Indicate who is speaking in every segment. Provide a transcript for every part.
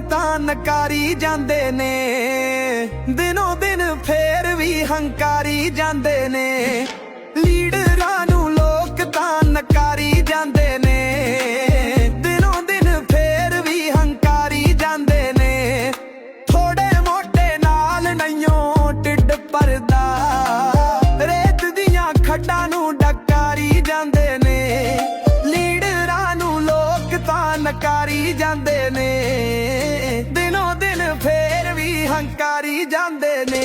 Speaker 1: ਤਾਂ ਨਕਾਰੀ ਜਾਂਦੇ ਨੇ। ਦਿਨੋਂ ਦਿਨ ਫੇਰ ਵੀ ਹੰਕਾਰੀ ਜਾਂਦੇ ਨੇ। ਲੀਡਰਾਂ ਨੂੰ ਲੋਕ ਤਾਂ ਨਕਾਰੀ ਜਾਂਦੇ ਨੇ। ਦਿਨੋਂ ਦਿਨ ਫੇਰ ਵੀ ਹੰਕਾਰੀ ਜਾਂਦੇ ਨੇ। ਥੋੜੇ ਮੋਟੇ ਨਾਲ ਨਈਓ ਢਿੱਡ ਪਰਦਾ ਰੇਤ ਦੀਆਂ ਖੱਡਾਂ ਨੂੰ ਡਕਾਰੀ ਜਾਂਦੇ ਨੇ। ਲੀਡਰਾਂ ਨੂੰ ਲੋਕ ਤਾਂ ਨਕਾਰੀ ਜਾਂਦੇ ਨੇ। ਹੰਕਾਰੀ ਜਾਂਦੇ ਨੇ।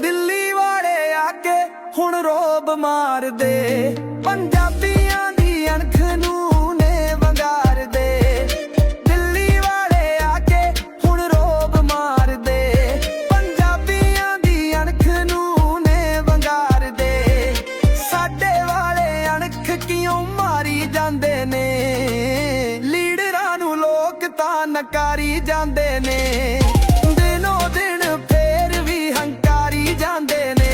Speaker 1: ਦਿੱਲੀ ਵਾਲੇ ਆ ਕੇ ਹੁਣ ਰੋਬ ਮਾਰਦੇ। ਪੰਜਾਬੀਆਂ ਦੀ ਅਣਖ ਨੂੰ ਨੇ ਵੰਗਾਰਦੇ। ਦਿੱਲੀ ਵਾਲੇ ਆ ਕੇ ਹੁਣ ਰੋਬ ਮਾਰਦੇ। ਜਾਂਦੇ ਨੇ। ਲੀਡਰਾਂ ਨੂੰ ਲੋਕ ਤਾਂ ਨਕਾਰੀ ਜਾਂਦੇ ਨੇ। ਦਿਨੋ ਦਿਨ ਫੇਰ ਵੀ ਹੰਕਾਰੀ ਜਾਂਦੇ ਨੇ।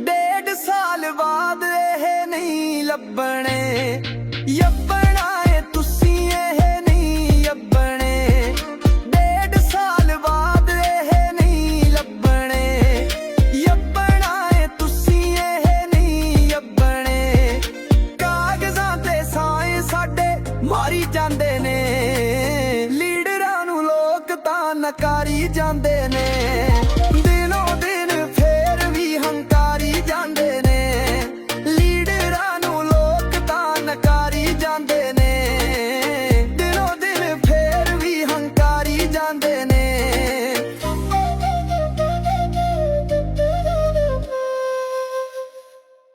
Speaker 1: ਡੇਢ ਸਾਲ ਬਾਅਦ ਇਹ ਨਹੀਂ ਲੱਭਣੇ। ਮਾਰੀ ਜਾਂਦੇ ਨੇ। ਲੀਡਰਾਂ ਨੂੰ ਲੋਕ ਤਾਂ ਨਕਾਰੀ ਜਾਂਦੇ ਨੇ।